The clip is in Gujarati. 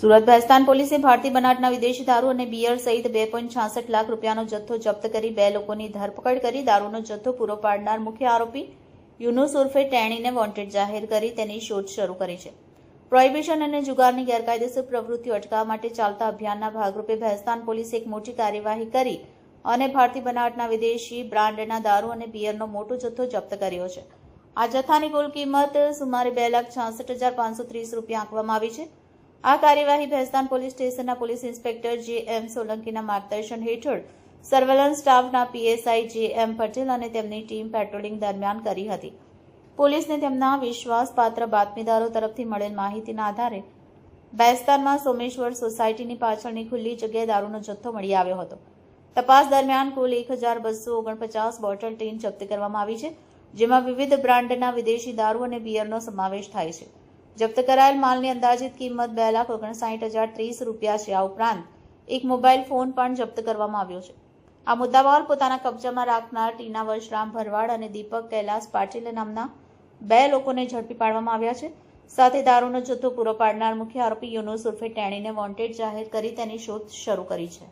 સુરત ભેસ્તાન પોલીસે ભારતીય બનાટના વિદેશી દારૂ અને બિયર સહિત બે લાખ રૂપિયાનો જથ્થો જપ્ત કરી બે લોકોની ધરપકડ કરી. દારૂનો જથ્થો પૂરો પાડનાર મુખ્ય આરોપી યુનુસ ઉર્ફે ટેણીને વોન્ટેડ જાહેર કરી તેની શોધ શરૂ કરી છે. પ્રોહિબિશન અને જુગારની ગેરકાયદેસર પ્રવૃત્તિઓ અટકાવવા માટે ચાલતા અભિયાનના ભાગરૂપે ભેસ્તાન પોલીસે એક મોટી કાર્યવાહી કરી અને ભારતીય બનાવટના વિદેશી બ્રાન્ડના દારૂ અને બિયરનો મોટો જથ્થો જપ્ત કર્યો છે. આ જથ્થાની કુલ કિંમત સુમારે બે લાખ છાસઠ હજાર પાંચસો ત્રીસ રૂપિયા આંકવામાં આવી છે. આ કાર્યવાહી ભેસ્તાન પોલીસ સ્ટેશનના પોલીસ ઇન્સ્પેક્ટર જે એમ સોલંકીના માર્ગદર્શન હેઠળ સર્વેલન્સ સ્ટાફના પીએસઆઈ જે એમ પટેલ અને તેમની ટીમ પેટ્રોલિંગ દરમિયાન કરી હતી. પોલીસને તેમના વિશ્વાસપાત્ર બાતમીદારો તરફથી મળેલ માહિતીના આધારે બેસ્તાનમાં સોમેશ્વર સોસાયટીની પાછળની ખુલ્લી જગ્યાએ દારૂનો જથ્થો મળી આવ્યો હતો. તપાસ દરમિયાન કુલ એક હજાર બસો ઓગણપચાસ બોટલ ટીન જપ્ત કરવામાં આવી છે, જેમાં વિવિધ બ્રાન્ડના વિદેશી દારૂ અને બિયરનો સમાવેશ થાય છે. જપ્ત કરાયેલ માલની અંદાજિત કિંમત બે લાખ ઓગણસાઠ હજાર ત્રીસ રૂપિયા છે. આ ઉપરાંત, એક મોબાઈલ ફોન પણ જપ્ત કરવામાં આવ્યો છે. આ મુદ્દામાલ પોતાના કબજામાં રાખનાર ટીના વર્ષરામ ભરવાડ અને દીપક કૈલાસ પાટીલ નામના બે લોકોને ઝડપી પાડવામાં આવ્યા છે. સાથે દારૂનો જથ્થો પૂરો પાડનાર મુખ્ય આરોપી યુનુસ ઉર્ફે ટેણીને વોન્ટેડ જાહેર કરી તેની શોધ શરૂ કરી છે.